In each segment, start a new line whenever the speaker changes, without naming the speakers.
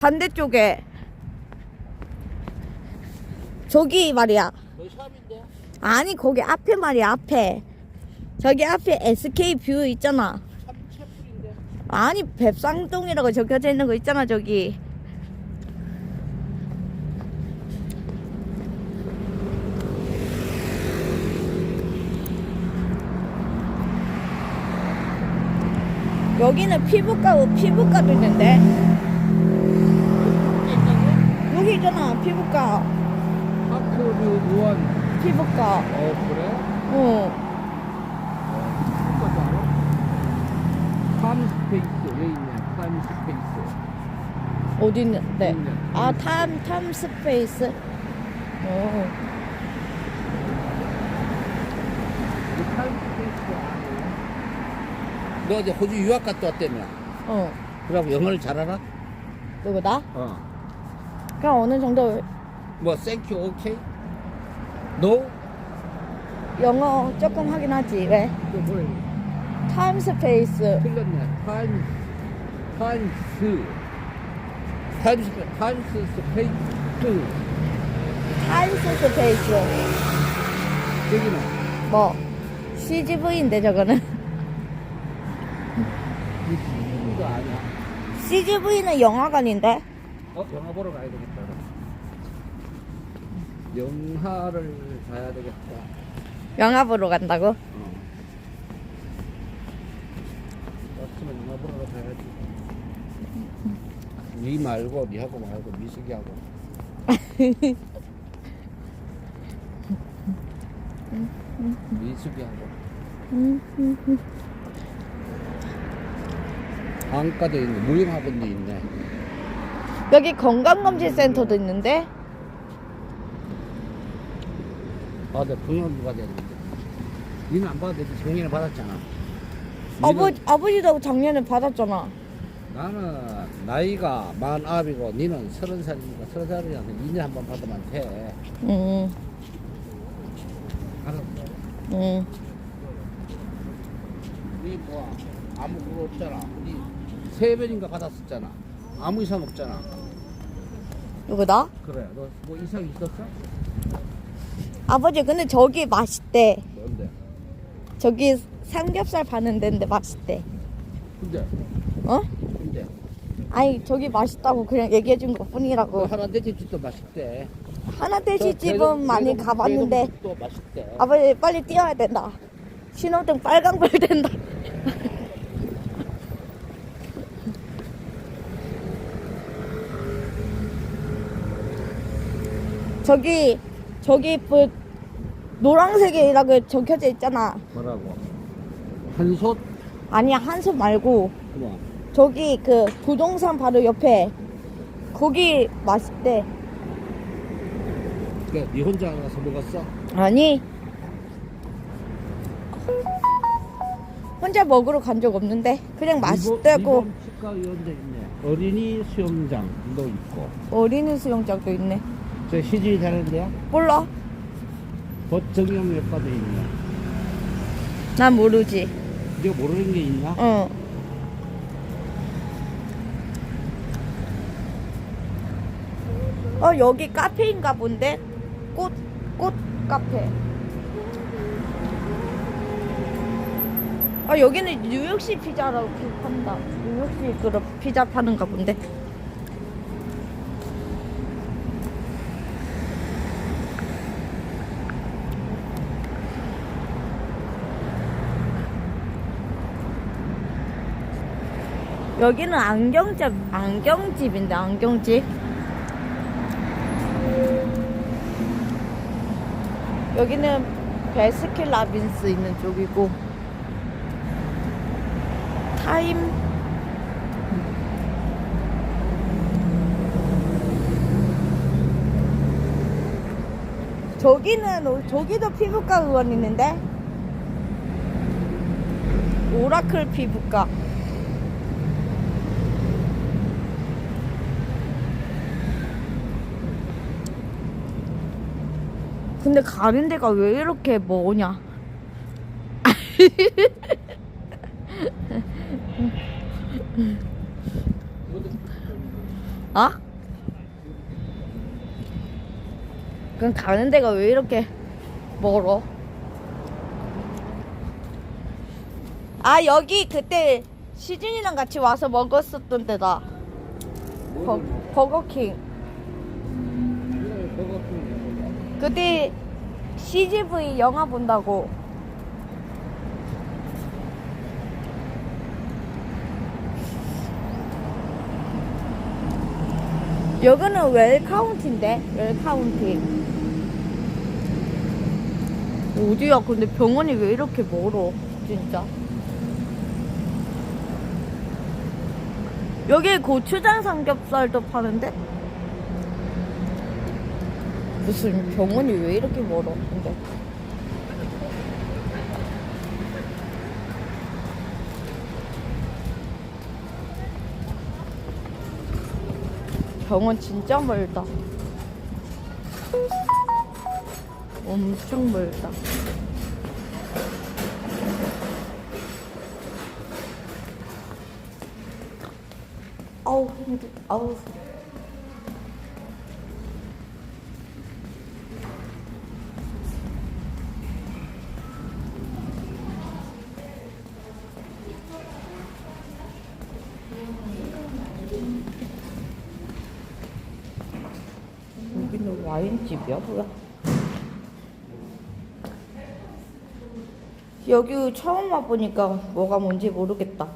반대쪽에 저기 말이야. 아니 거기 앞에 말이야 앞에. 저기 앞에 SK 뷰 있잖아. 아니 뱁상동이라고 적혀져 있는 거 있잖아 저기. 여기는 피부과 피부과도 있는데 있잖아 피부과
하크뷰 무한
피부과
어 그래?
어
똑같지 않아? 팜 스페이스 여기 있네 팜 스페이스
어디 있는데
있네.
아탐탐 스페이스 어
이팜 스페이스 아니야? 너 어제 호주 유학 갔다 왔다며
어.
그럼 영어를 잘 알아?
누구 나?
어.
그냥 어느 정도
뭐 땡큐 오케이? 노?
영어 조금 하긴 하지. 왜? 타임 스페이스
틀렸네. 타임 타임스 타임스 타임스 스페이스
타임스 스페이스
여기는?
뭐 CGV인데 저거는.
이거 아니야.
CGV는 영화관인데
어? 영화 보러 가야 되겠다. 영화를 봐야 되겠다.
영화 보러 간다고?
어. 왔으면 영화 보러 가야지. 니 말고 니하고 말고 미숙이하고. 미숙이하고. 안과도 있네. 무용학원도 있네.
여기 건강검진센터도 있는데
아, 내가 병원 가야 되는데. 니는 안 받아도 되지. 작년에 받았잖아.
아버,
니는-
아버지도 작년에 받았잖아
나는 나이가 만 아홉이고 니는 서른 살이니까 서른 살이라서 2년에 한 번 받으면 돼.
응,
알았어.
응.
니 뭐, 아무 그거 없잖아. 니 세 번인가 받았었잖아. 아무 이상 없잖아.
누구 나?
그래. 너 뭐 이상 있었어?
아버지 근데 저기 맛있대
뭔데?
저기 삼겹살 파는 데인데 맛있대
근데,
어?
근데.
아니 저기 맛있다고 그냥 얘기해
준것그
뿐이라고
하나 돼지집도 맛있대.
하나
저
집은
대동-
많이 가봤는데
대동집도 맛있대.
아버지 빨리 뛰어야 된다 신호등 빨강불 된다 저기 저기 그 노란색이라고 적혀져 있잖아
뭐라고? 한솥?
아니야 한솥 말고
그만.
저기 그 부동산 바로 옆에 거기 맛있대
그니까 니 혼자 가서 먹었어?
아니 혼자 먹으러 간 적 없는데 그냥 맛있다고
일본 치과 의원도 있네. 어린이 수영장도 있고.
어린이 수영장도 있네
저 시즌이 되는데요?
몰라
법정형외과도 있네.
난 모르지
이거 모르는 게 있나?
어 어, 여기 카페인가 본데? 꽃, 꽃 카페. 아, 여기는 뉴욕식 피자라고 판다. 뉴욕식 그런 피자 파는가 본데. 여기는 안경집, 안경집인데, 안경집. 여기는 베스킨 라빈스 있는 쪽이고, 타임. 저기는, 어- 저기도 피부과 의원 있는데? 오라클 피부과. 근데 가는 데가 왜 이렇게 뭐냐? 어? 그럼 가는 데가 왜 이렇게 멀어? 아 여기 그때 시준이랑 같이 와서 먹었었던 데다 버, 버거킹 그때 CGV 영화 본다고. 여기는 웰 카운티인데 웰 카운티. 어디야? 근데 병원이 왜 이렇게 멀어 진짜? 여기 고추장 삼겹살도 파는데 무슨 병원이 왜 이렇게 멀어? 근데. 병원 진짜 멀다. 엄청 멀다. 아우 힘들 아우 여기는 와인집이야 뭐야? 여기 처음 와보니까 뭐가 뭔지 모르겠다.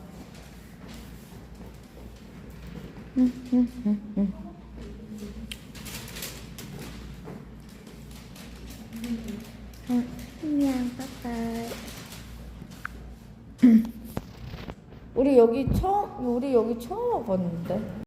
안녕, 빠빠이. 우리 여기 처음 우리 여기 처음 와봤는데.